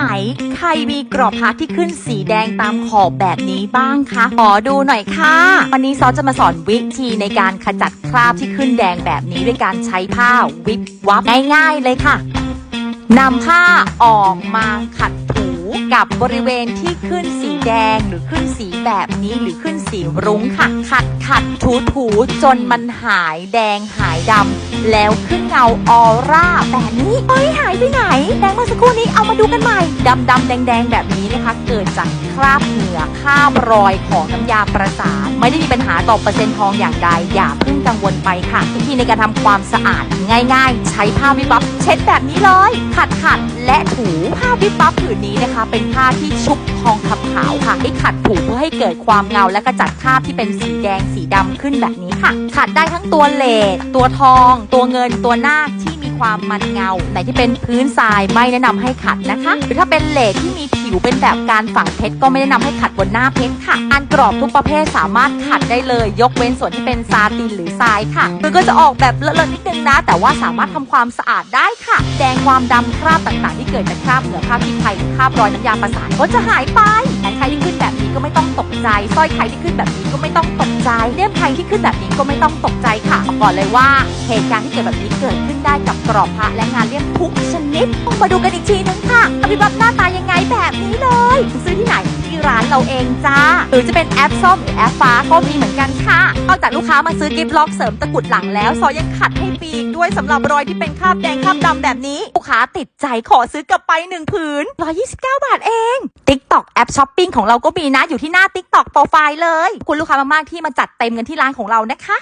ไหน ใครมีกรอบพระที่ขึ้นสีแดงตามขอบแบบนี้บ้างคะขอดูหน่อยค่ะ วันนี้ซอสจะมาสอนวิธีในการขจัดคราบที่ขึ้นแดงแบบนี้ด้วยการใช้ผ้าวิบวับง่ายๆเลยค่ะนำผ้าออกมาขัดถูกับบริเวณที่ขึ้นสีแดงหรือขึ้นสีแบบนี้หรือขึ้นสีรุ้งค่ะ ขัดขัด ถูจนมันหายแดงหายดำแล้วขึ้นเงาออร่าแบบนี้เฮ้ยหายไปไหน แดงเมื่อสักครู่นี้เอามาดูกันใหม่ดำดำแดงแดงแบบนี้นะคะ เกิดจากคราบเหงื่อคราบรอยของน้ำยาประสานไม่ได้มีปัญ ต่อเปอร์เซ็นต์ทองอย่างใดอย่าเพิ่งกังวลไปค่ะวิธีในการทำความสะอาดง่ายๆ ใช้ผ้าวิบวับเช็ดแบบนี้เลย ขัดขัดและถูผ้าวิบวับผืนนี้นะคะ เป็นผ้าที่ชุบทองคำขาวค่ะให้ขัดถูเพื่อให้เกิดความเงาและกระจัดคราบที่เป็นสีแดงสีดำขึ้นแบบนี้ค่ะ ขัดได้ทั้งตัวเลดตัวทอง ตัวเงินตัวนาคที่ ความมันเงาไหนที่เป็นพื้นทรายไม่แนะนำให้ขัดนะคะ หรือถ้าเป็นเหลดที่มีผิวเป็นแบบการฝังเพชรก็ไม่แนะนำให้ขัดบนหน้าเพชรค่ะอันกรอบทุกประเภทสามารถขัดได้เลย ยกเว้นส่วนที่เป็นซาตินหรือทรายค่ะมันก็จะออกแบบเลอะๆนิดนึงนะ แต่ว่าสามารถทำความสะอาดได้ค่ะ แดงความดำคราบต่างๆ ที่เกิดจากคราบเหงื่อคราบพิษภัยหรือคราบรอยน้ำยาประสานก็จะหายไปแหวนใครที่ขึ้นแบบ ก็ไม่ต้องตกใจสร้อยไข่ที่ขึ้นแบบนี้ก็ไม่ต้องตกใจเลี่ยมไทที่ขึ้นแบบนี้ก็ไม่ต้องตกใจค่ะบอกก่อนเลยว่าเหตุการณ์ที่เกิดแบบนี้เกิดขึ้นได้กับกรอบพระและงานเลี่ยมทุกชนิดมาดูกันอีกทีนึงค่ะอภิบัติหน้าตายังไงแบบนี้เลยซื้อที่ไหน ร้านเราเองจ้า หรือจะเป็นแอปส้มหรือแอปฟ้าก็มีเหมือนกันค่ะนอกจากลูกค้ามาซื้อกิฟต์ล็อกเสริมตะกุดหลังแล้วซอยยังขัดให้ฟรีอีกด้วยสำหรับรอยที่เป็นคราบแดงคราบดำแบบนี้ลูกค้าติดใจขอซื้อกลับไปหนึ่งผืน129 บาทเอง TikTok แอปช้อปปิ้งของเราก็มีนะอยู่ที่หน้า TikTok โปรไฟล์เลย คุณลูกค้ามากๆที่มาจัดเต็มกันที่ร้านของเรานะคะ